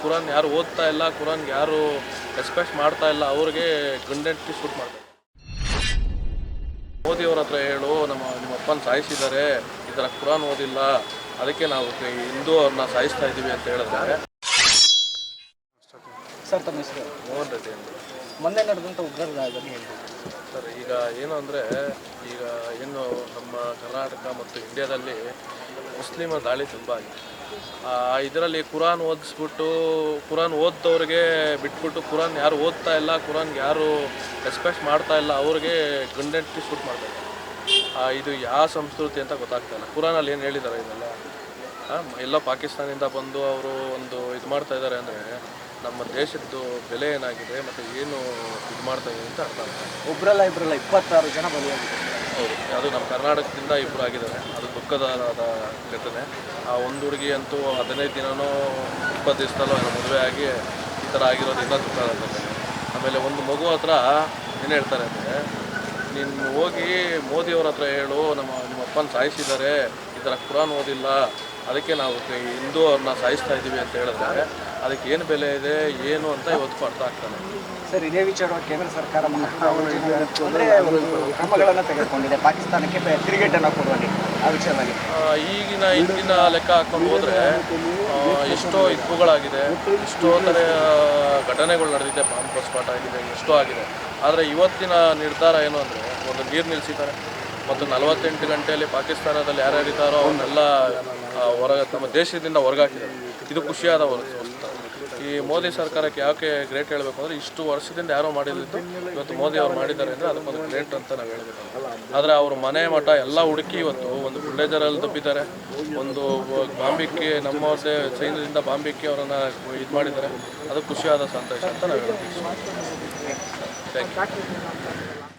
ಕುರಾನ್ ಯಾರು ಓದ್ತಾ ಇಲ್ಲ ಕುರಾನ್ಗೆ ಯಾರು ರೆಸ್ಪೆಕ್ಟ್ ಮಾಡ್ತಾ ಇಲ್ಲ ಅವ್ರಿಗೆ ಗಂಡೆಂಟಿ ಶೂಟ್ ಮಾಡ್ತಾರೆ ಮೋದಿ ಅವ್ರ ಹತ್ರ ಹೇಳು ನಮ್ಮ ನಿಮ್ಮ ಅಪ್ಪನ ಸಾಯಿಸಿದ್ದಾರೆ ಈ ಥರ ಕುರಾನ್ ಓದಿಲ್ಲ ಅದಕ್ಕೆ ನಾವು ಹಿಂದೂ ಅವ್ರನ್ನ ಸಾಯಿಸ್ತಾ ಇದ್ದೀವಿ ಅಂತ ಹೇಳಿದ್ರೆ ಸರ್ ತಮ್ಮ ಹೆಸರು? ಮೋಹನ್ ರೆಡ್ಡಿ ಅಂತ. ಮೊನ್ನೆ ನಡೆದಂಥ ಉಗ್ರರ ಸರ್ ಈಗ ಏನು ಅಂದರೆ ಈಗ ಏನು ನಮ್ಮ ಕರ್ನಾಟಕ ಮತ್ತು ಇಂಡಿಯಾದಲ್ಲಿ ಮುಸ್ಲಿಮರ ದಾಳಿ ತುಂಬ ಆಗಿದೆ. ಇದರಲ್ಲಿ ಕುರಾನ್ ಓದಿಸ್ಬಿಟ್ಟು, ಕುರಾನ್ ಓದ್ದವ್ರಿಗೆ ಬಿಟ್ಬಿಟ್ಟು ಕುರಾನ್ ಯಾರು ಓದ್ತಾ ಇಲ್ಲ, ಕುರಾನ್ಗೆ ಯಾರು ರೆಸ್ಪೆಕ್ಟ್ ಮಾಡ್ತಾ ಇಲ್ಲ, ಅವ್ರಿಗೆ ಗಂಡೆಂಟಿ ಶೂಟ್ ಮಾಡ್ತಾರೆ. ಇದು ಯಾವ ಸಂಸ್ಕೃತಿ ಅಂತ ಗೊತ್ತಾಗ್ತಾ ಇಲ್ಲ. ಕುರಾನಲ್ಲಿ ಏನು ಹೇಳಿದ್ದಾರೆ ಇದೆಲ್ಲ? ಎಲ್ಲ ಪಾಕಿಸ್ತಾನದಿಂದ ಬಂದು ಅವರು ಒಂದು ಇದು ಮಾಡ್ತಾ ಇದ್ದಾರೆ ಅಂದರೆ ನಮ್ಮ ದೇಶದ್ದು ಬೆಲೆ ಏನಾಗಿದೆ, ಮತ್ತು ಏನು ಇದು ಮಾಡ್ತಾ ಇದೆ ಅಂತ ಅರ್ಥ ಆಗ್ತದೆ ಒಬ್ಬರಲ್ಲ ಇಬ್ಬರಲ್ಲ ಇಪ್ಪತ್ತಾರು ಜನ ಬಲಿಯಾಗಿದ್ದಾರೆ. ಹೌದು. ಅದು ನಮ್ಮ ಕರ್ನಾಟಕದಿಂದ ಇಬ್ಬರು ಆಗಿದ್ದಾರೆ. ಅದು ದುಃಖದ ಘಟನೆ. ಆ ಒಂದು ಹುಡುಗಿ ಅಂತೂ ಹದಿನೈದು ದಿನನೋ ಇಪ್ಪತ್ತು ದಿವಸದಲ್ಲೋ ಏನೋ ಮದುವೆ ಆಗಿ ಈ ಥರ ಆಗಿರೋದು ಇನ್ನೂ ದುಃಖ ಘಟನೆ ಆಮೇಲೆ ಒಂದು ಮಗು ಹತ್ರ ಏನು ಹೇಳ್ತಾರೆ ಅಂದರೆ, ನೀನು ಹೋಗಿ ಮೋದಿಯವ್ರ ಹತ್ರ ಹೇಳು, ನಮ್ಮ ನಿಮ್ಮ ಅಪ್ಪನ ಸಾಯಿಸಿದ್ದಾರೆ. ಈ ಥರ ಕುರಾನ್ ಓದಿಲ್ಲ. ಅದಕ್ಕೆ ನಾವು ಹಿಂದೂ ಅವ್ರನ್ನ ಸಾಯಿಸ್ತಾ ಇದ್ದೀವಿ ಅಂತ ಹೇಳಿದ್ರೆ ಅದಕ್ಕೆ ಏನು ಬೆಲೆ ಇದೆ ಏನು ಅಂತ ಇವತ್ತು ಅರ್ಥ ಆಗ್ತಾನೆ. ಸರ್ ಇದೇ ವಿಚಾರ ಕೇಂದ್ರ ಸರ್ಕಾರ ಕ್ರಮಗಳನ್ನು ತೆಗೆದುಕೊಂಡಿದೆ. ಪಾಕಿಸ್ತಾನಕ್ಕೆ ತಿರುಗೇಟನ್ನು ಕೊಡುವಲ್ಲಿ ಆ ವಿಚಾರವಾಗಿ ಆ, ಈಗಿನ ಹಿಂದಿನ ಲೆಕ್ಕ ಹಾಕೊಂಡು ಹೋದ್ರೆ ಎಷ್ಟೋ ಇಪ್ಪುಗಳಾಗಿದೆ ಎಷ್ಟೋ ಥರ ಘಟನೆಗಳು ನಡೆದಿದೆ ಬಾಂಬ್ ಸ್ಪಾಟ್ ಆಗಿದೆ ಎಷ್ಟೋ ಆಗಿದೆ. ಆದರೆ ಇವತ್ತಿನ ನಿರ್ಧಾರ ಏನು ಅಂದರೆ ಒಂದು ನೀರು ನಿಲ್ಲಿಸಿದ್ದಾರೆ ಮತ್ತು ನಲವತ್ತೆಂಟು ಗಂಟೆಯಲ್ಲಿ ಪಾಕಿಸ್ತಾನದಲ್ಲಿ ಯಾರ್ಯಾರಿದ್ದಾರೋ ಅವನ್ನೆಲ್ಲ ಹೊರ, ನಮ್ಮ ದೇಶದಿಂದ ಹೊರಗಾಕಿದ್ದಾರೆ. ಇದು ಖುಷಿಯಾದ ವಸ್ತು ಈ ಮೋದಿ ಸರ್ಕಾರಕ್ಕೆ ಯಾಕೆ ಗ್ರೇಟ್ ಹೇಳಬೇಕು ಅಂದರೆ ಇಷ್ಟು ವರ್ಷದಿಂದ ಯಾರೋ ಮಾಡಿದ್ದು, ಇವತ್ತು ಮೋದಿ ಅವ್ರು ಮಾಡಿದ್ದಾರೆ ಅಂದರೆ ಅದಕ್ಕೊಂದು ಗ್ರೇಟ್ ಅಂತ ನಾವು ಹೇಳಬೇಕು. ಆದರೆ ಅವರು ಮನೆ ಮಠ ಎಲ್ಲ ಹುಡುಕಿ ಇವತ್ತು ಒಂದು ಬುಲ್ಡೇಜರಲ್ಲಿ ತಪ್ಪಿದ್ದಾರೆ ಒಂದು ಬಾಂಬಿಕ್ಕಿ ನಮ್ಮವ್ರದ್ದೇ ಸೈನ್ಯದಿಂದ ಬಾಂಬಿಕ್ಕಿ ಅವರನ್ನು ಇದು ಮಾಡಿದ್ದಾರೆ. ಅದು ಖುಷಿಯಾದ ಸಂತೋಷ ಅಂತ ನಾವು ಹೇಳ್ತೀವಿ ಥ್ಯಾಂಕ್ ಯು